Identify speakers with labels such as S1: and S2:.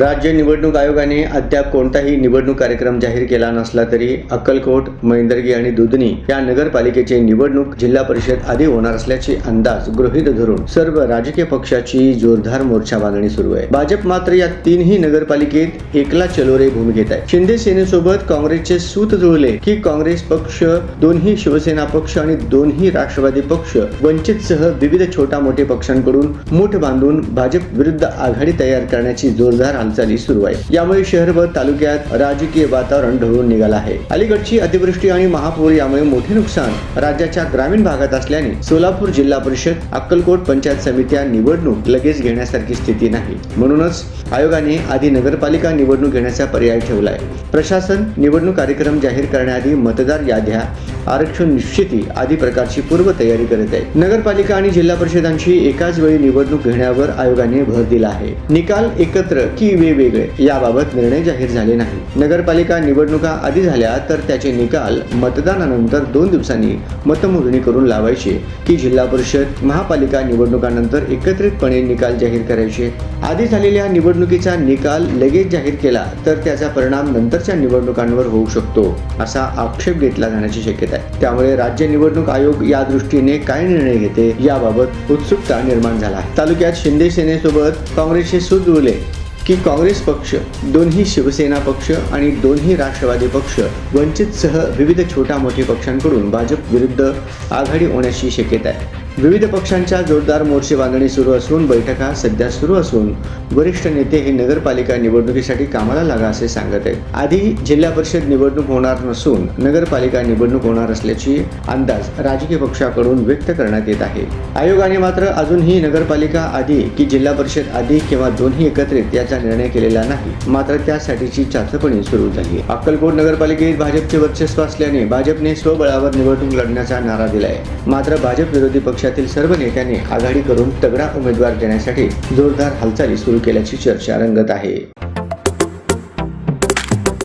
S1: राज्य निवडणूक आयोगाने अद्याप कोणताही निवडणूक कार्यक्रम जाहीर केला नसला तरी अक्कलकोट मैंदर्गी आणि दुधनी या नगरपालिकेचे निवडणूक जिल्हा परिषद आधी होणार असल्याचे अंदाज गृहीत धरून सर्व राजकीय पक्षाची जोरदार मोर्चा बांधणी सुरू आहे. भाजप मात्र या तीनही नगरपालिकेत एकला चलोरे भूमिकेत आहे. शिंदे सेनेसोबत काँग्रेसचे सूत जुळले की काँग्रेस पक्ष दोन्ही शिवसेना पक्ष आणि दोन्ही राष्ट्रवादी पक्ष वंचित सह विविध छोटा मोठे पक्षांकडून मूठ बांधून भाजप विरुद्ध आघाडी तयार करण्याची जोरदार हालचाली सुरू आहेत यामुळे शहरभर तालुक्यात राजकीय वातावरण ढवळून निघालं आहे. अलीकडची अतिवृष्टी आणि महापूर यामुळे मोठे नुकसान राज्याच्या ग्रामीण भागात असल्याने सोलापूर जिल्हा परिषद अक्कलकोट पंचायत समित्या निवडणूक लगेच घेण्यासारखी स्थिती नाही. म्हणूनच आयोगाने आधी नगरपालिका निवडणूक घेण्याचा पर्याय ठेवला आहे प्रशासन निवडणूक कार्यक्रम जाहीर करण्याआधी मतदार याद्या आरक्षण निश्चिती आदी प्रकारची पूर्वतयारी करत आहे नगरपालिका आणि जिल्हा परिषदांची एकाच वेळी निवडणूक घेण्यावर आयोगाने भर दिला आहे. निकाल एकत्र की वेगवेगळे याबाबत निर्णय जाहीर झाले नाही. नगरपालिका निवडणुका आधी झाल्या तर त्याचे निकाल मतदानानंतर दोन दिवसांनी मतमोजणी करून लावायचे की जिल्हा परिषद महापालिका निवडणुकानंतर एकत्रितपणे निकाल जाहीर करायचे. आधी झालेल्या निवडणुकीचा निकाल लगेच जाहीर केला तर त्याचा परिणाम नंतरच्या निवडणुकांवर होऊ शकतो असा आक्षेप घेतला जाण्याची शक्यता आहे. त्यामुळे राज्य निवडणूक आयोग या दृष्टीने काय निर्णय घेते याबाबत उत्सुकता निर्माण झाला आहे. तालुक्यात शिंदे सेनेसोबत काँग्रेसचे सुजवले की काँग्रेस पक्ष दोन्ही शिवसेना पक्ष आणि दोन्ही राष्ट्रवादी पक्ष वंचितसह विविध छोट्या मोठ्या पक्षांकडून भाजप विरुद्ध आघाडी होण्याची शक्यता आहे. विविध पक्षांच्या जोरदार मोर्चे बांधणी सुरू असून बैठका सध्या सुरू असून वरिष्ठ नेते हे नगरपालिका निवडणुकीसाठी कामाला लागा असे सांगत आहेत. आधी जिल्हा परिषद निवडणूक होणार नसून नगरपालिका निवडणूक होणार असल्याची अंदाज राजकीय पक्षाकडून व्यक्त करण्यात येत आहे. आयोगाने मात्र अजूनही नगरपालिका आधी की जिल्हा परिषद आधी किंवा दोन्ही एकत्रित याचा निर्णय केलेला नाही. मात्र त्यासाठीची चाचपणी सुरू झाली. अक्कलकोट नगरपालिकेत भाजपचे वर्चस्व असल्याने भाजपने स्वबळावर निवडणूक लढण्याचा नारा दिलाय. मात्र भाजप विरोधी पक्षातील सर्व नेत्यांनी आघाडी करून तगडा उमेदवार देण्यासाठी जोरदार हालचाली सुरू केल्याची चर्चा रंगत आहे.